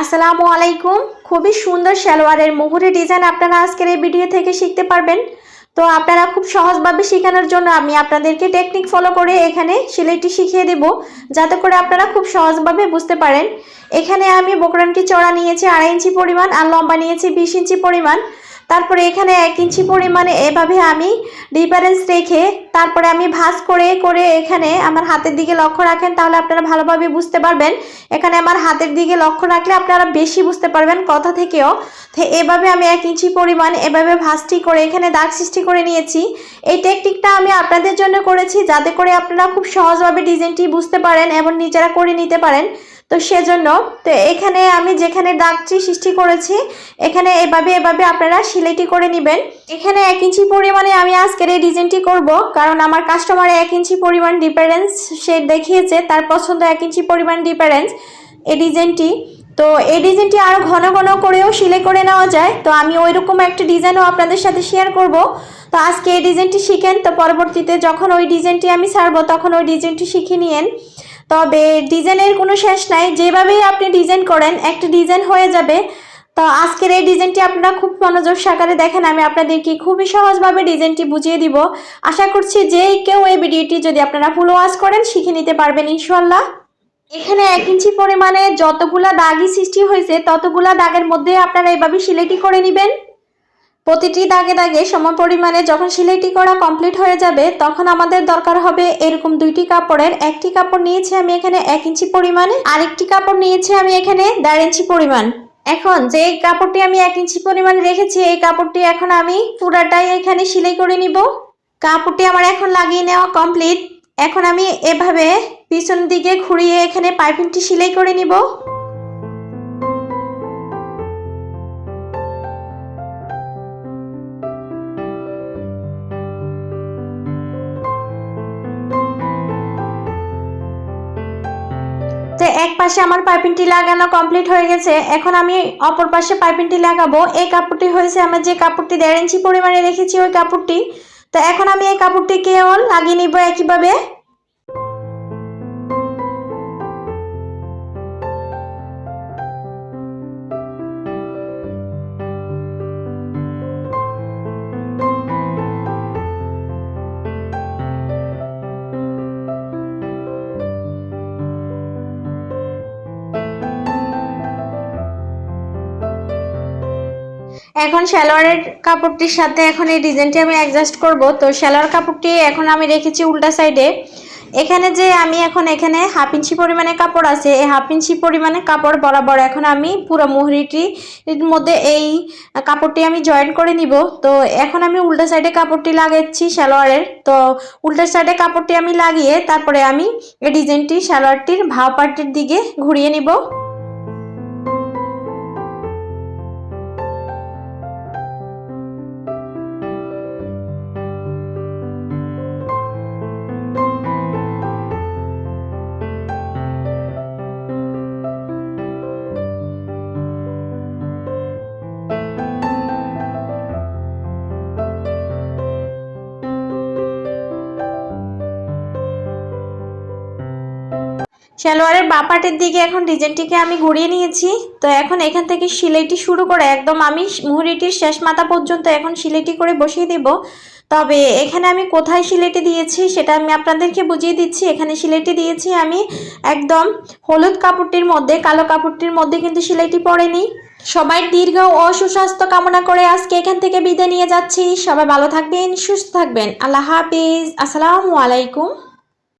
আসসালামু আলাইকুম। খুবই সুন্দর সালোয়ারের মুহুরি ডিজাইন আপনারা আজকের এই ভিডিও থেকে শিখতে পারবেন। তো আপনারা খুব সহজভাবে শেখানোর জন্য আমি আপনাদেরকে টেকনিক ফলো করে এখানে সেলাইটি শিখিয়ে দেব, যাতে করে আপনারা খুব সহজভাবে বুঝতে পারেন। এখানে আমি বকরানটি চড়া নিয়েছি আড়াই ইঞ্চি পরিমাণ আর লম্বা নিয়েছি বিশ ইঞ্চি পরিমাণ। তারপরে এখানে এক ইঞ্চি পরিমাণে এভাবে আমি ডিফারেন্স রেখে তারপরে আমি ভাঁজ করে করে এখানে আমার হাতের দিকে লক্ষ্য রাখেন, তাহলে আপনারা ভালোভাবে বুঝতে পারবেন। এখানে আমার হাতের দিকে লক্ষ্য রাখলে আপনারা বেশি বুঝতে পারবেন কথা থেকেও। তো এভাবে আমি এক ইঞ্চি পরিমাণ এভাবে ভাঁজটি করে এখানে দাগ সৃষ্টি করে নিয়েছি। এই টেকনিকটা আমি আপনাদের জন্য করেছি, যাতে করে আপনারা খুব সহজভাবে ডিজাইনটি বুঝতে পারেন এবং নিজেরা করে নিতে পারেন। তো সেজন্য তো এখানে আমি যেখানে দাগটি সৃষ্টি করেছি, এখানে এভাবে এভাবে আপনারা সিলাইটি করে নেবেন। এখানে এক ইঞ্চি পরিমাণে আমি আজকের এই ডিজাইনটি করব, কারণ আমার কাস্টমারে এক ইঞ্চি পরিমাণ ডিফারেন্স সে দেখিয়েছে, তার পছন্দ এক ইঞ্চি পরিমাণ ডিফারেন্স এই ডিজাইনটি তো এই ডিজাইনটি আরও ঘন ঘন করেও সিলাই করে নেওয়া যায়, তো আমি ওই রকম একটা ডিজাইনও আপনাদের সাথে শেয়ার করব। তো আজকে এই ডিজাইনটি শিখেন, তো পরবর্তীতে যখন ওই ডিজাইনটি আমি ছাড়বো, তখন ওই ডিজাইনটি শিখে নিয়েন। তবে ডিজাইনের কোনো শেষ নাই। যেভাবেই আপনি ডিজাইন করেন, একটা ডিজাইন হয়ে যাবে। তো আজকের এই ডিজাইনটি আপনারা খুব মনোযোগ সহকারে দেখেন, আমি আপনাদেরকে খুবই সহজভাবে ডিজাইনটি বুঝিয়ে দিব। আশা করছি যে কেউ এই ভিডিওটি যদি আপনারা ফুল ওয়াশ করেন, শিখে নিতে পারবেন ইনশাল্লাহ এখানে এক ইঞ্চি পরিমাণে যতগুলা দাগই সৃষ্টি হয়েছে, ততগুলা দাগের মধ্যে আপনারা এইভাবে সিলেটি করে নেবেন। প্রতিটি দাগে দাগে সম পরিমাণে যখন সিলাইটি করা কমপ্লিট হয়ে যাবে, তখন আমাদের দরকার হবে এরকম দুইটি কাপড়ের। একটি কাপড় নিয়েছি আমি এখানে এক ইঞ্চি পরিমাণে, আরেকটি কাপড় নিয়েছি আমি এখানে দেড় ইঞ্চি পরিমাণ। এখন যে কাপড়টি আমি এক ইঞ্চি পরিমাণ রেখেছি, এই কাপড়টি এখন আমি পুরাটাই এখানে সেলাই করে নিব। কাপড়টি আমার এখন লাগিয়ে নেওয়া কমপ্লিট। এখন আমি এভাবে পিছন দিকে ঘুরিয়ে এখানে পাইপিংটি সেলাই করে নিব। এক পাশে আমার পাইপিংটি লাগানো কমপ্লিট হয়ে গেছে। এখন আমি অপর পাশে পাইপিংটি লাগাবো। এই কাপড়টি হয়েছে আমার যে কাপড়টি দেড় ইঞ্চি পরিমাণে রেখেছি, ওই কাপড়টি। তো এখন আমি এই কাপড়টি কেউ লাগিয়ে নিব একইভাবে। এখন সালোয়ারের কাপড়টির সাথে এখন এই ডিজাইনটি আমি অ্যাডজাস্ট করব। তো সালোয়ার কাপড়টি এখন আমি রেখেছি উল্টা সাইডে এখানে যে আমি এখন এখানে হাফ ইঞ্চি পরিমাণে কাপড় আছে, এই হাফ ইঞ্চি পরিমাণে কাপড় বরাবর এখন আমি পুরো মুহুরিটির মধ্যে এই কাপড়টি আমি জয়েন করে নিব। তো এখন আমি উল্টা সাইডে কাপড়টি লাগাচ্ছি সালোয়ারের। তো উল্টা সাইডে কাপড়টি আমি লাগিয়ে তারপরে আমি এই ডিজাইনটি সালোয়ারটির ভাও পার্টির দিকে ঘুরিয়ে নিব। সালোয়ারের বাপাটের দিকে এখন ডিজাইনটিকে আমি ঘুরিয়ে নিয়েছি। তো এখন এখান থেকে সিলাইটি শুরু করে একদম আমি মুহুরিটির শেষ মাথা পর্যন্ত এখন সিলাইটি করে বসিয়ে দেব। তবে এখানে আমি কোথায় সিলাইটি দিয়েছি সেটা আমি আপনাদেরকে বুঝিয়ে দিচ্ছি। এখানে সিলাইটি দিয়েছি আমি একদম হলুদ কাপড়টির মধ্যে, কালো কাপড়টির মধ্যে কিন্তু সিলাইটি পড়েনি সবাই দীর্ঘ ও সুস্বাস্থ্য কামনা করে আজকে এখান থেকে বিদায় নিয়ে যাচ্ছি। সবাই ভালো থাকবেন, সুস্থ থাকবেন। আল্লাহ হাফিজ। আসসালামু আলাইকুম।